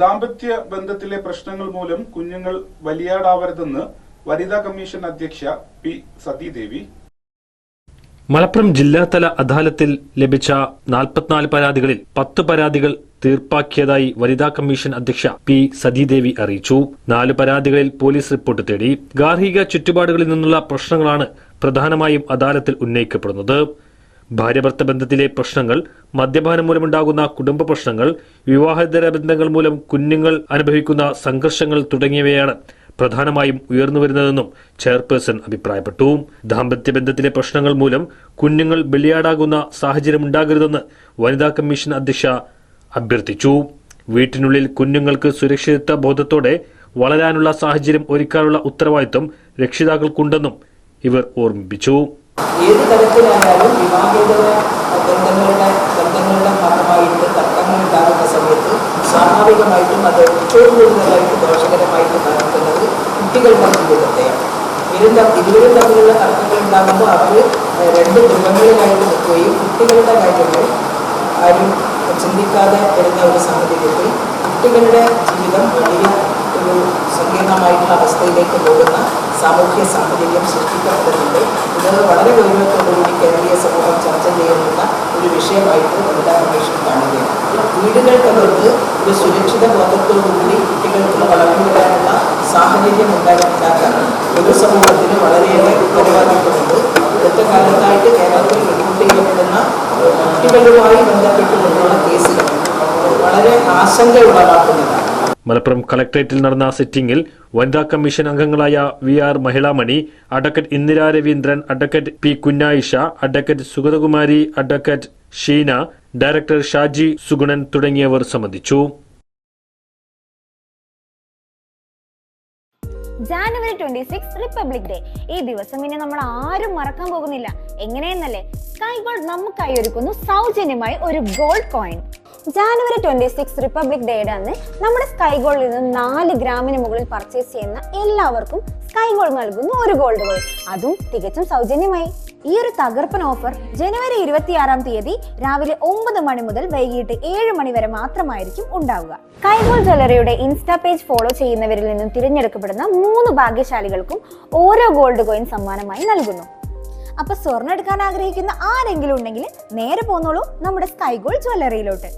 ദാമ്പത്യ ബന്ധത്തിലെ പ്രശ്നങ്ങൾ മൂലം കുഞ്ഞുങ്ങൾ വലിയാടാവരുതെന്ന് വനിതാ കമ്മീഷൻ അധ്യക്ഷ പി സതീദേവി. മലപ്പുറം ജില്ലാതല അദാലത്തിൽ ലഭിച്ച നാൽപ്പത്തിനാല് പരാതികളിൽ പത്ത് പരാതികൾ തീർപ്പാക്കിയതായി വനിതാ കമ്മീഷൻ അധ്യക്ഷ പി സതീദേവി അറിയിച്ചു. നാല് പരാതികളിൽ പോലീസ് റിപ്പോർട്ട് തേടി. ഗാർഹിക ചുറ്റുപാടുകളിൽ നിന്നുള്ള പ്രശ്നങ്ങളാണ് പ്രധാനമായും അദാലത്തിൽ ഉന്നയിക്കപ്പെടുന്നത്. ഭാര്യഭർത്ത ബന്ധത്തിലെ പ്രശ്നങ്ങൾ മദ്യപാനം മൂലമുണ്ടാകുന്ന കുടുംബ പ്രശ്നങ്ങൾ വിവാഹേതര ബന്ധങ്ങൾ മൂലം കുഞ്ഞുങ്ങൾ അനുഭവിക്കുന്ന സംഘർഷങ്ങൾ തുടങ്ങിയവയാണ് പ്രധാനമായും ഉയർന്നുവരുന്നതെന്നും ചെയർപേഴ്സൺ അഭിപ്രായപ്പെട്ടു. ദാമ്പത്യ ബന്ധത്തിലെ പ്രശ്നങ്ങൾ മൂലം കുഞ്ഞുങ്ങൾ ബലിയാടാകുന്ന സാഹചര്യമുണ്ടാകരുതെന്ന് വനിതാ കമ്മീഷൻ അധ്യക്ഷ അഭ്യർത്ഥിച്ചു. വീട്ടിനുള്ളിൽ കുഞ്ഞുങ്ങൾക്ക് സുരക്ഷിതത്വ ബോധത്തോടെ വളരാനുള്ള സാഹചര്യം ഒരുക്കാനുള്ള ഉത്തരവാദിത്വം രക്ഷിതാക്കൾക്കുണ്ടെന്നും ഇവർ ഓർമ്മിപ്പിച്ചു. ഏത് തരത്തിലായാലും വിവാഹേതര ബന്ധങ്ങളുടെ ബന്ധങ്ങളുടെ ഭാഗമായിട്ട് തർക്കങ്ങൾ ഉണ്ടാകുന്ന സമയത്ത് സ്വാഭാവികമായിട്ടും അത് ഏറ്റവും കൂടുതലായിട്ട് ദോഷകരമായിട്ട് നടക്കുന്നത് കുട്ടികളുടെ ജീവിതത്തെയാണ്. ഇരുന്ന ഇരുവരും തമ്മിലുള്ള തർക്കങ്ങൾ ഉണ്ടാകുമ്പോൾ അവർ രണ്ട് ദുഃഖങ്ങളിലായിട്ട് നിൽക്കുകയും കുട്ടികളുടെ കാര്യങ്ങൾ ആരും ചിന്തിക്കാതെ വരുന്ന ഒരു സാഹചര്യത്തിൽ കുട്ടികളുടെ ജീവിതം വലിയ ഒരു സങ്കീർണമായിട്ടുള്ള അവസ്ഥയിലേക്ക് പോകുന്ന സാമൂഹ്യ സാഹചര്യം സൃഷ്ടിക്കപ്പെടുന്നുണ്ട് ഇത് വളരെ ഗൗരവത്തോടുകൂടി കേരളീയ സമൂഹം ചർച്ച ചെയ്യുന്ന ഒരു വിഷയമായിട്ട് വനിതാ കമ്മീഷൻ കാണുകയാണ്. വീടുകൾക്കകത്ത് ഒരു സുരക്ഷിത ബോധത്തോടുകൂടി കുട്ടികൾക്ക് വളർന്നു വരാനുള്ള സാഹചര്യം ഉണ്ടാകാൻ പൊതുസമൂഹത്തിന് വളരെയേറെ ഉത്തരവാദിത്തമുണ്ട്. അടുത്ത കാലത്തായിട്ട് കേരളത്തിൽ റിപ്പോർട്ട് ചെയ്യപ്പെടുന്ന കുട്ടികളുമായി ബന്ധപ്പെട്ടുകൊണ്ടുള്ള കേസുകൾ വളരെ ആശങ്ക ഉളവാക്കുന്നതാണ് മലപ്പുറം കളക്ടറേറ്റിൽ നടന്ന സിറ്റിംഗിൽ വനിതാ കമ്മീഷൻ അംഗങ്ങളായ V R Mahilamani advocate Indira Raveendran advocate P Kunjayisha advocate Sugathakumari advocate Sheena director Shaji Sugunan തുടങ്ങിയവർ സംബന്ധിച്ചു. January twenty six republic day ഈ ദിവസം ഇനി നമ്മൾ ആരും മറക്കാൻ പോകുന്നില്ല. എങ്ങനെയെന്നല്ലേ? സ്കൈ ഗോൾഡ് നമുക്കായി ഒരുക്കുന്നു സൗജന്യമായി ഒരു gold coin January twenty six republic ഡേയുടെ അന്ന് നമ്മുടെ സ്കൈ ഗോൾഡിൽ നിന്ന് നാല് ഗ്രാമിന് മുകളിൽ പർച്ചേസ് ചെയ്യുന്ന എല്ലാവർക്കും സ്കൈ ഗോൾഡ് നൽകുന്നു ഒരു ഗോൾഡ് ഗോൾഡ് അതും തികച്ചും സൗജന്യമായി. ഈ ഒരു തകർപ്പൻ ഓഫർ ജനുവരി ഇരുപത്തിയാറാം തീയതി രാവിലെ ഒമ്പത് മണി മുതൽ വൈകിട്ട് ഏഴ് മണി വരെ മാത്രമായിരിക്കും ഉണ്ടാവുക. കൈഗോൾ ജ്വല്ലറിയുടെ ഇൻസ്റ്റാ പേജ് ഫോളോ ചെയ്യുന്നവരിൽ നിന്നും തിരഞ്ഞെടുക്കപ്പെടുന്ന മൂന്ന് ഭാഗ്യശാലികൾക്കും ഓരോ ഗോൾഡ് കോയിൻ സമ്മാനമായി നൽകുന്നു. അപ്പൊ സ്വർണം എടുക്കാൻ ആഗ്രഹിക്കുന്ന ആരെങ്കിലും ഉണ്ടെങ്കിൽ നേരെ പോന്നോളൂ നമ്മുടെ സ്കൈഗോൾ ജ്വല്ലറിയിലോട്ട്